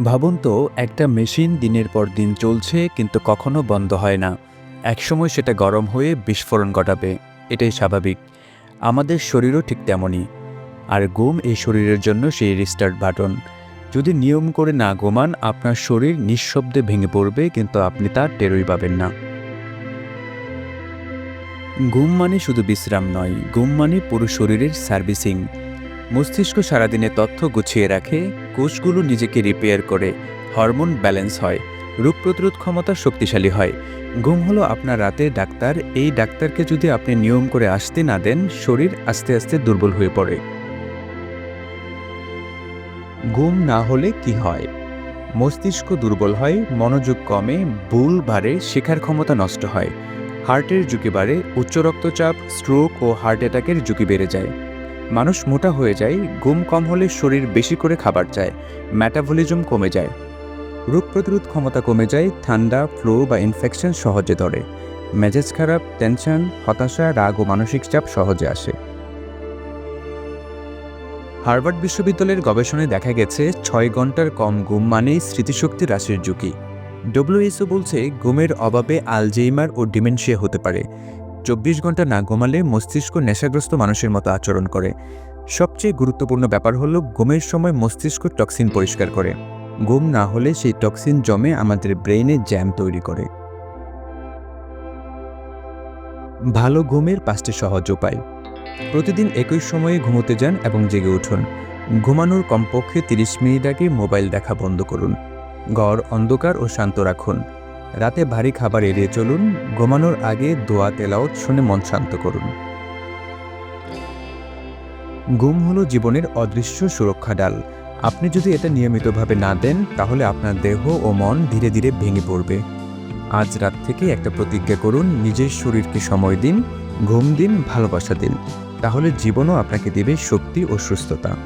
ভাবুন তো, একটা মেশিন দিনের পর দিন চলছে কিন্তু কখনো বন্ধ হয় না। একসময় সেটা গরম হয়ে বিস্ফোরণ ঘটাবে, এটাই স্বাভাবিক। আমাদের শরীরও ঠিক তেমনই। আর ঘুম এই শরীরের জন্য সেই রিস্টার্ট বাটন যদি নিয়ম করে না ঘুমান, আপনার শরীর নিঃশব্দে ভেঙে পড়বে কিন্তু আপনি তা টেরই পাবেন না। ঘুম মানে শুধু বিশ্রাম নয়, ঘুম মানে পুরো শরীরের সার্ভিসিং মস্তিষ্ক সারাদিনে তথ্য গুছিয়ে রাখে, কোষগুলো নিজেকে রিপেয়ার করে হরমোন ব্যালেন্স হয়, রোগ প্রতিরোধ ক্ষমতা শক্তিশালী হয়। ঘুম হলো আপনার রাতে ডাক্তার, এই ডাক্তারকে যদি আপনি নিয়ম করে আসতে না দেন, শরীর আস্তে আস্তে দুর্বল হয়ে পড়ে। ঘুম না হলে কি হয়? মস্তিষ্ক দুর্বল হয়, মনোযোগ কমে, ভুল বাড়ে শেখার ক্ষমতা নষ্ট হয়। হার্টের ঝুঁকি বাড়ে, উচ্চ রক্তচাপ স্ট্রোক ও হার্ট অ্যাটাকের ঝুঁকি বেড়ে যায়। মানুষ মোটা হয়ে যায়, ঘুম কম হলে শরীর বেশি করে খাবার চায় ম্যাটাবলিজম কমে যায়। রোগ প্রতিরোধ ক্ষমতা কমে যায়, ঠান্ডা ফ্লু বা ইনফেকশন সহজে ধরে। মেজাজ খারাপ টেনশন হতাশা, রাগ ও মানসিক চাপ সহজে আসে। হার্ভার্ড বিশ্ববিদ্যালয়ের গবেষণায় দেখা গেছে, ছয় ঘণ্টার কম ঘুম মানেই স্মৃতিশক্তি হ্রাসের ঝুঁকি। ডব্লিউএসও বলছে, ঘুমের অভাবে আলজেইমার ও ডিমেনশিয়া হতে পারে। চব্বিশ ঘণ্টা না ঘুমালে মস্তিষ্ক নেশাগ্রস্ত মানুষের মতো আচরণ করে। সবচেয়ে গুরুত্বপূর্ণ ব্যাপার হলো ঘুমের সময় মস্তিষ্ক টক্সিন পরিষ্কার করে। ঘুম না হলে সেই টক্সিন জমে আমাদের ব্রেইনে জ্যাম তৈরি করে। ভালো ঘুমের পাঁচটি সহজ উপায়। প্রতিদিন একই সময়ে ঘুমোতে যান এবং জেগে উঠুন। ঘুমানোর কমপক্ষে তিরিশ মিনিট আগে মোবাইল দেখা বন্ধ করুন। ঘর অন্ধকার ও শান্ত রাখুন। রাতে ভারী খাবার এড়িয়ে চলুন, ঘুমানোর আগে দোয়া তেলাওত শুনে মন শান্ত করুন। ঘুম হলো জীবনের অদৃশ্য সুরক্ষা ডাল। আপনি যদি এটা নিয়মিতভাবে না দেন, তাহলে আপনার দেহ ও মন ধীরে ধীরে ভেঙে পড়বে। আজ রাত থেকে একটা প্রতিজ্ঞা করুন, নিজের শরীরকে সময় দিন, ঘুম দিন, ভালোবাসা দিন। তাহলে জীবনও আপনাকে দেবে শক্তি ও সুস্থতা।